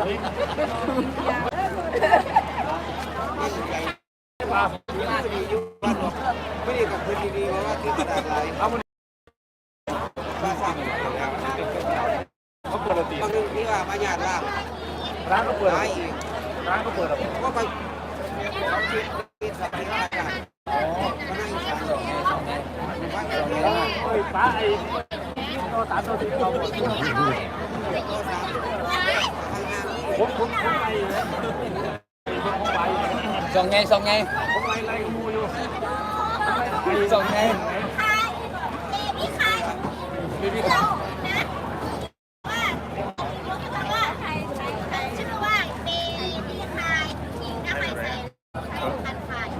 ไม่ได้กับคนดีๆว่าที่ตลาดไหลเอามันมาสั่งเขาเปิดดนตรีบางทีที่ว่ามาหยาดล่างร้านเขาเปิดร้ายอีกร้านเขาเปิดแบบก็ไปเขาคิดคิดสับคิดอะไรกันก็นั่งสั่งว่าเราเนี่ยไอ้ป้าไอ้โตสามโตสี่เราหมด ผมผมผมไปเลยผมไปสองไงสองไงผมไปไล่มูอยู่สองไง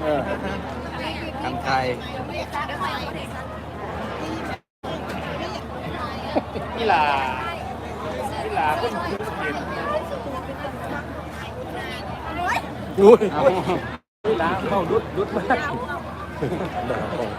เออคำไทยกีฬากีฬาคนคือเห็นอุ้ยกีฬาเมาดุดดุดมากบอก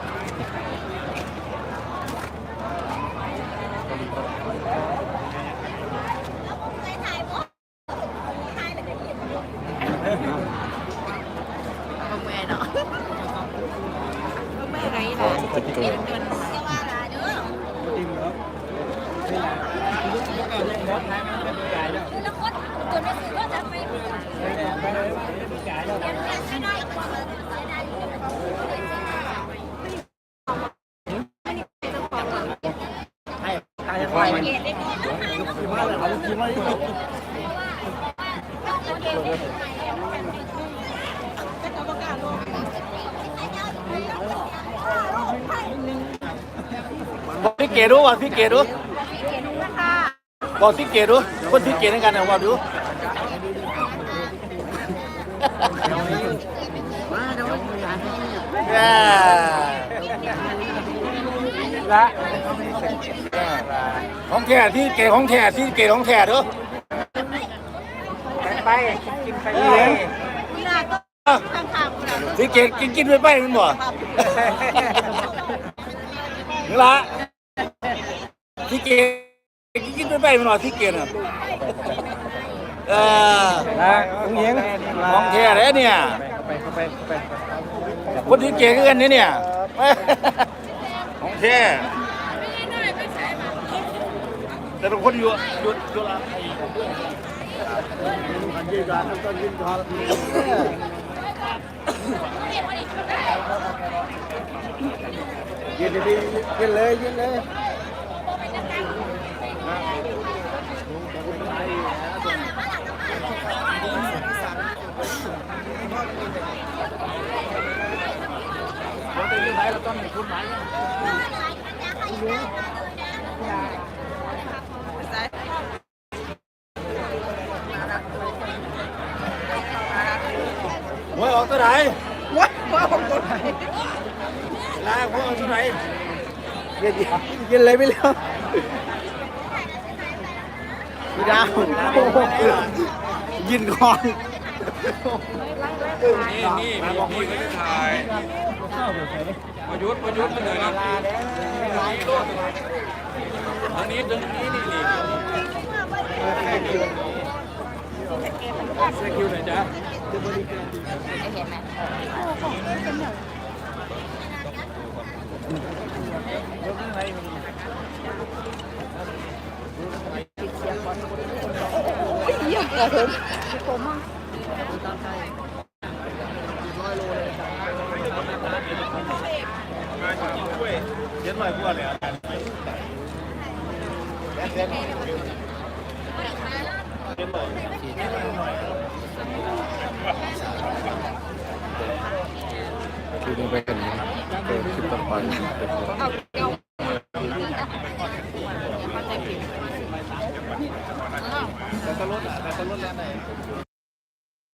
พี่เก๋ดูว่าพี่เก๋ดู บอกพี่เก๋ดูคนพี่เก๋ในกันนะว่าดูละของแท้ที่เก๋ของแท้ที่เก๋ของแท้ดูไปกินไปเอเลอยที่เก๋กินกินไปไปมันบ่นี่ละที่เก๋กิ นกินไปไปมันบ่ที่เก๋น่ะเออนะลุงเฮียงของแท้เลยเนี่ยไปเข้าไปเข้าไปคนที่เก๋กันเนี่ยเนี่ยของแท้แต่เป็นคนอยู่อยู่อยู่ละยืนดีๆยืนเลยยืนเลย เราจะยืนไหนเราต้องมีคุณไหมหวยออกตัวไหนวัดว่าผมตัวไหนลาหวยออกตัวไหนยืนยืนเลยไปแล้วพี่ดาวยินก่อน นี่นี่มีพี่ก็จะถ่ายประยุทธ์ประยุทธ์มาเลยนะอันนี้ตรงนี้นี่นี่เซคิวไหนจ๊ะเย็นไหมโอ้ยเยอะเกินผมอะ หน่อยพวกเนี่ยคือลงไปกันนี้เปิดคลิปต่อไป